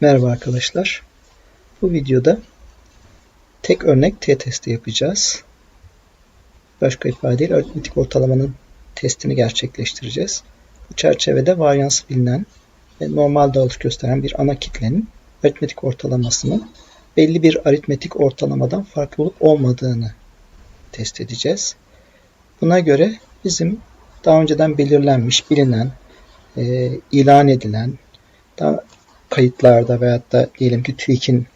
Merhaba arkadaşlar. Bu videoda tek örnek t-testi yapacağız. Başka ifadeyle aritmetik ortalamanın testini gerçekleştireceğiz. Bu çerçevede varyansı bilinen ve normal dağılış gösteren bir ana kitlenin aritmetik ortalamasının belli bir aritmetik ortalamadan farklı olup olmadığını test edeceğiz. Buna göre bizim daha önceden belirlenmiş, bilinen, e, ilan edilen, daha kayıtlarda veyahut da diyelim ki TÜİK'in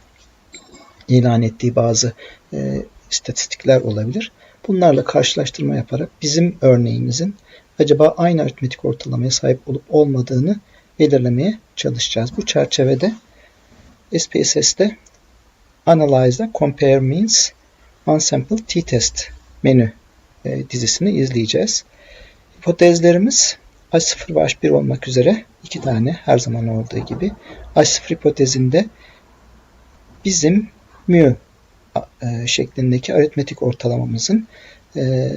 ilan ettiği bazı e, istatistikler olabilir. Bunlarla karşılaştırma yaparak bizim örneğimizin acaba aynı aritmetik ortalamaya sahip olup olmadığını belirlemeye çalışacağız. Bu çerçevede SPSS'te Analyze'da Compare Means Unsampled t-test menü e, dizisini izleyeceğiz. Hipotezlerimiz H0 ve H1 olmak üzere iki tane her zaman olduğu gibi H0 hipotezinde bizim mu e, şeklindeki aritmetik ortalamamızın e,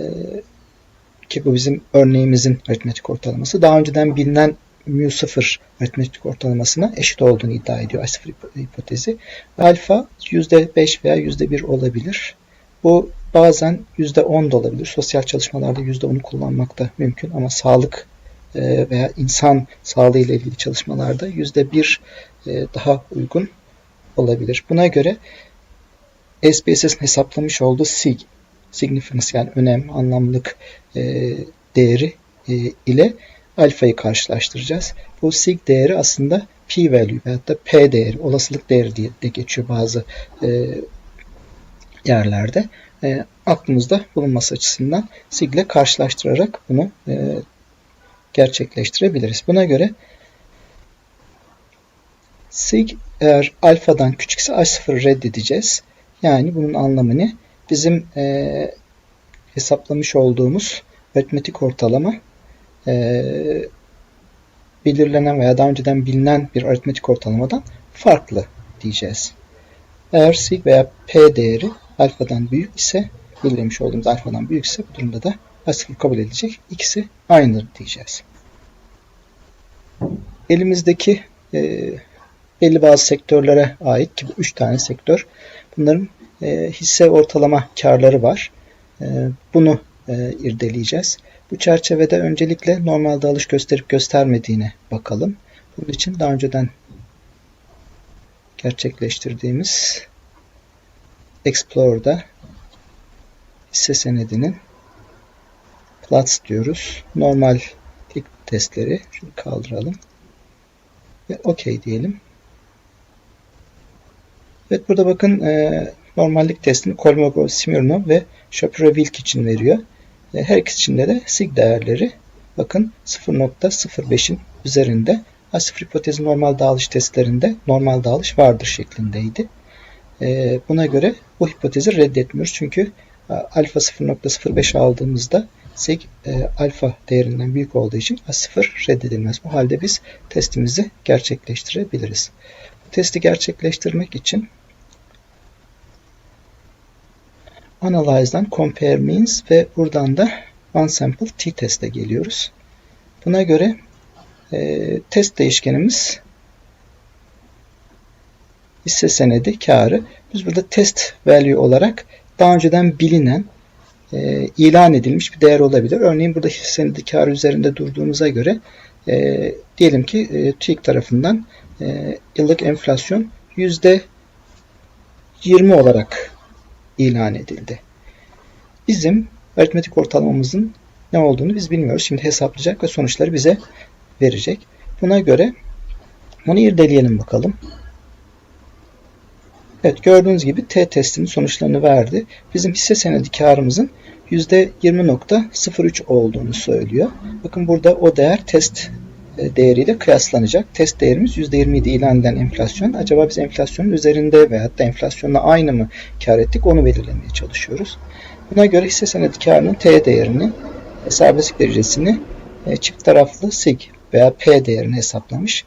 ki bu bizim örneğimizin aritmetik ortalaması daha önceden bilinen mu 0 aritmetik ortalamasına eşit olduğunu iddia ediyor H0 hipotezi. Alfa %5 veya %1 olabilir. Bu bazen %10 da olabilir. Sosyal çalışmalarda %10'u kullanmak da mümkün ama sağlık veya insan sağlığı ile ilgili çalışmalarda %1 e, daha uygun olabilir. Buna göre SPSS'in hesaplamış olduğu sig, significance yani önem, anlamlık e, değeri ile alfayı karşılaştıracağız. Bu sig değeri aslında p value veyahut da p değeri, olasılık değeri diye de geçiyor bazı yerlerde. aklımızda bulunması açısından sig ile karşılaştırarak bunu gerçekleştirebiliriz. Buna göre sig eğer alfadan küçükse h0 reddedeceğiz. Yani bunun anlamı ne? Bizim e, hesaplamış olduğumuz aritmetik ortalama e, belirlenen veya daha önceden bilinen bir aritmetik ortalamadan farklı diyeceğiz. Eğer sig veya p değeri alfadan büyük ise belirlemiş olduğumuz alfadan büyükse bu durumda da H0 kabul edilecek. İkisi aynıdır diyeceğiz. Elimizdeki e, belli bazı sektörlere ait ki bu üç tane sektör. Bunların e, hisse ortalama karları var. E, bunu e, irdeleyeceğiz. Bu çerçevede öncelikle normal dağılış gösterip göstermediğine bakalım. Bunun için daha önceden gerçekleştirdiğimiz Explorer'da hisse senedinin plots diyoruz. Normal testleri şunu kaldıralım ve OK diyelim. Evet burada bakın e, normallik testini Kolmogorov, Smirnov ve Shapiro-Wilk için veriyor. E, her ikisi içinde de sig değerleri bakın 0.05'in üzerinde. H0 hipotezi normal dağılış testlerinde normal dağılış vardır şeklindeydi. E, buna göre bu hipotezi reddetmiyoruz. Çünkü e, alfa 0.05 aldığımızda sig e, alfa değerinden büyük olduğu için A0 reddedilmez. Bu halde biz testimizi gerçekleştirebiliriz. Bu testi gerçekleştirmek için Analyze'dan Compare Means ve buradan da One Sample t-test'e geliyoruz. Buna göre e, test değişkenimiz hisse senedi karı. Biz burada test value olarak daha önceden bilinen e, ilan edilmiş bir değer olabilir. Örneğin burada hisse senedi karı üzerinde durduğumuza göre e, diyelim ki e, TÜİK tarafından e, yıllık enflasyon yüzde 20 olarak ilan edildi. Bizim aritmetik ortalamamızın ne olduğunu biz bilmiyoruz. Şimdi hesaplayacak ve sonuçları bize verecek. Buna göre bunu irdeleyelim bakalım. Evet gördüğünüz gibi T testinin sonuçlarını verdi. Bizim hisse senedi karımızın %20.03 olduğunu söylüyor. Bakın burada o değer test e, değeriyle kıyaslanacak. Test değerimiz %27 ilan edilen enflasyon. Acaba biz enflasyonun üzerinde veyahut da enflasyonla aynı mı kar ettik onu belirlemeye çalışıyoruz. Buna göre hisse senedi karının T değerini, serbestlik derecesini e, çift taraflı SIG veya P değerini hesaplamış.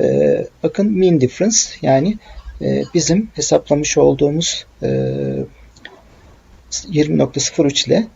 E, bakın mean difference yani bizim hesaplamış olduğumuz 20.03 ile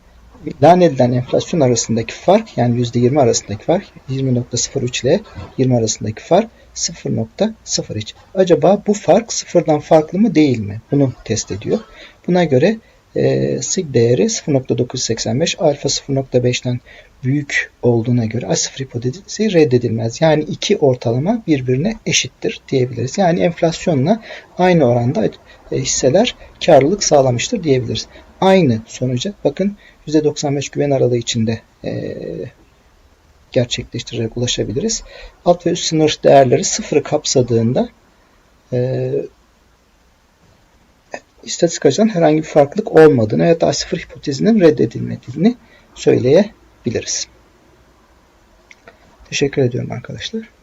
ilan edilen enflasyon arasındaki fark yani %20 arasındaki fark 20.03 ile 20 arasındaki fark 0.03. Acaba bu fark sıfırdan farklı mı değil mi? Bunu test ediyor. Buna göre e, sig değeri 0.985 alfa 0.5'ten büyük olduğuna göre A0 hipotezi reddedilmez. Yani iki ortalama birbirine eşittir diyebiliriz. Yani enflasyonla aynı oranda e, hisseler karlılık sağlamıştır diyebiliriz. Aynı sonuca bakın %95 güven aralığı içinde e, gerçekleştirerek ulaşabiliriz. Alt ve üst sınır değerleri sıfırı kapsadığında e, istatistik açıdan herhangi bir farklılık olmadığını ya da A0 hipotezinin reddedilmediğini söyleyebiliriz. Teşekkür ediyorum arkadaşlar.